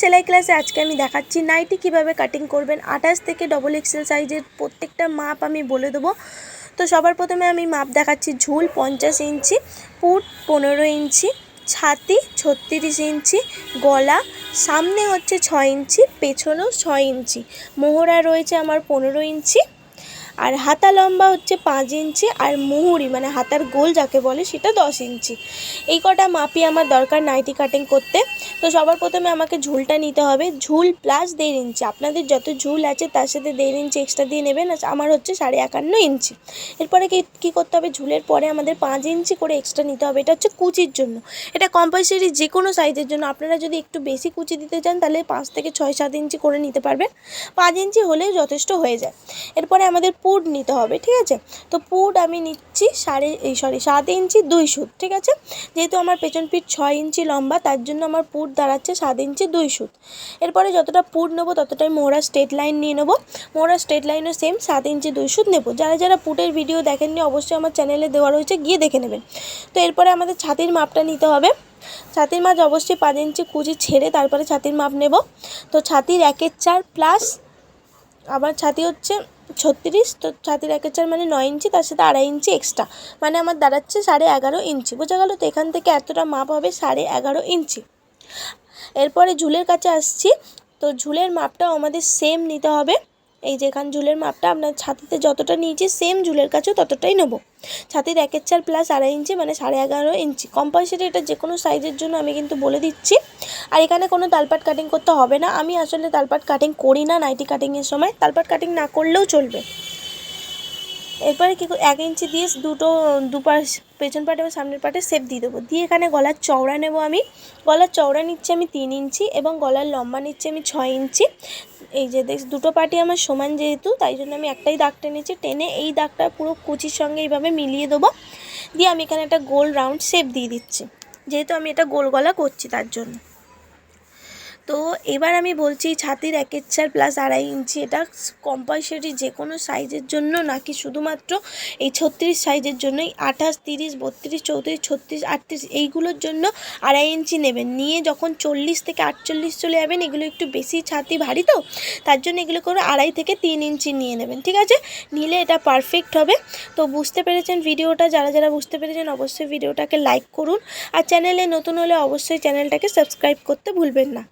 সেলাই ক্লাসে আজকে আমি দেখাচ্ছি নাইটি কীভাবে কাটিং করবেন। আঠাশ থেকে ডবল এক্সেল সাইজের প্রত্যেকটা মাপ আমি বলে দেবো। তো সবার প্রথমে আমি মাপ দেখাচ্ছি ঝুল পঞ্চাশ ইঞ্চি, পুট পনেরো ইঞ্চি, ছাতি ছত্রিশ ইঞ্চি, গলা সামনে হচ্ছে ছয় ইঞ্চি, পেছনেও ছয় ইঞ্চি। মোহরা রয়েছে আমার পনেরো ইঞ্চি। আর হাতা লম্বা হচ্ছে পাঁচ ইঞ্চি আর মুহুরি মানে হাতার গোল যাকে বলে সেটা দশ ইঞ্চি। এই কটা মাপি আমার দরকার নাইটি কাটিং করতে। তো সবার প্রথমে আমাকে ঝুলটা নিতে হবে। ঝুল প্লাস দেড় ইঞ্চি। আপনাদের যত ঝুল আছে তার সাথে দেড় ইঞ্চি এক্সট্রা দিয়ে নেবেন। আমার হচ্ছে সাড়ে একান্ন ইঞ্চি। এরপরে কি, কী করতে হবে? ঝুলের পরে আমাদের পাঁচ ইঞ্চি করে এক্সট্রা নিতে হবে। এটা হচ্ছে কুচির জন্য। এটা কম্পালসারি যে কোনো সাইজের জন্য। আপনারা যদি একটু বেশি কুচি দিতে চান, তাহলে পাঁচ থেকে ছয়, সাত ইঞ্চি করে নিতে পারবেন। পাঁচ ইঞ্চি হলেই যথেষ্ট হয়ে যায়। এরপরে আমাদের পুড নিতে হবে, ঠিক আছে? তো পুড আমি নিচ্ছি সাড়ে, এই সরি সাত ইঞ্চি দুই সুত, ঠিক আছে? যেহেতু আমার পেছন পিঠ ছয় ইঞ্চি লম্বা, তার জন্য আমার পুট দাঁড়াচ্ছে সাত ইঞ্চি দুই সুত। এরপরে যতটা পুড নেব, ততটাই মোহরা স্ট্রেট লাইন নিয়ে নেব। মোহরা স্ট্রেট লাইনও সেম সাত ইঞ্চি দুই সুত নেব। যারা যারা পুটের ভিডিও দেখেননি, অবশ্যই আমার চ্যানেলে দেওয়া রয়েছে, গিয়ে দেখে নেবেন। তো এরপরে আমাদের ছাতির মাপটা নিতে হবে। ছাতির মাছ অবশ্যই পাঁচ ইঞ্চি কুচি ছেড়ে তারপরে ছাতির মাপ নেব। তো ছাতির একের চার প্লাস আবার ছাতি হচ্ছে ছত্রিশ, তো ছাতির এক চার মানে নয় ইঞ্চি, তার সাথে আড়াই ইঞ্চি এক্সট্রা মানে আমার দাঁড়াচ্ছে সাড়ে এগারো ইঞ্চি। বোঝা গেল তো এখান থেকে এতটা মাপ হবে সাড়ে এগারো ইঞ্চি। এরপরে ঝুলের কাছে আসছি। তো ঝুলের মাপটাও আমাদের সেম নিতে হবে। এই যে এখান ঝুলের মাপটা আপনার ছাতিতে যতটা নিয়েছি সেম ঝুলের কাছেও ততটাই নেব। ছাতির একের চার প্লাস আড়াই ইঞ্চি মানে সাড়ে এগারো ইঞ্চি। কম্পালসারি এটা যে কোনো সাইজের জন্য আমি কিন্তু বলে দিচ্ছি। আর এখানে কোনো তালপাট কাটিং করতে হবে না। আমি আসলে তালপাট কাটিং করি না নাইটি কাটিংয়ের সময়। তালপাট কাটিং না করলেও চলবে। এরপরে কী এক ইঞ্চি দিয়ে দুটো দুপাশ পেছন পাটে এবং সামনের পাটে সেপ দিয়ে দেবো। দিয়ে এখানে গলার চওড়া নেব আমি। গলার চওড়া নিচ্ছি আমি তিন ইঞ্চি এবং গলার লম্বা নিচ্ছি আমি ছয় ইঞ্চি। এই যে দেখ, দুটো পার্টি আমার সমান যেহেতু, তাই জন্য আমি একটাই দাগ টেনেছি টেনে এই দাগটা পুরো কুচির সঙ্গে এইভাবে মিলিয়ে দেবো। দিয়ে আমি এখানে একটা গোল রাউন্ড শেপ দিয়ে দিচ্ছি। যেহেতু আমি এটা গোল গলা করছি তার জন্য। তো এবার আমি বলছি ছাতির একের চার প্লাস আড়াই ইঞ্চি, এটা কম্পালসারি যে কোনো সাইজের জন্য নাকি শুধুমাত্র এই ছত্রিশ সাইজের জন্যই? আঠাশ, তিরিশ, বত্রিশ, চৌত্রিশ, ছত্রিশ, আটত্রিশ, এইগুলোর জন্য আড়াই ইঞ্চি নেবেন। নিয়ে যখন চল্লিশ থেকে আটচল্লিশ চলে যাবেন, এগুলো একটু বেশি ছাতি ভারী তো, তার জন্য এগুলো করে আড়াই থেকে তিন ইঞ্চি নিয়ে নেবেন, ঠিক আছে? নিলে এটা পারফেক্ট হবে। তো বুঝতে পেরেছেন ভিডিওটা? যারা যারা বুঝতে পেরেছেন, অবশ্যই ভিডিওটাকে লাইক করুন। আর চ্যানেলে নতুন হলে অবশ্যই চ্যানেলটাকে সাবস্ক্রাইব করতে ভুলবেন না।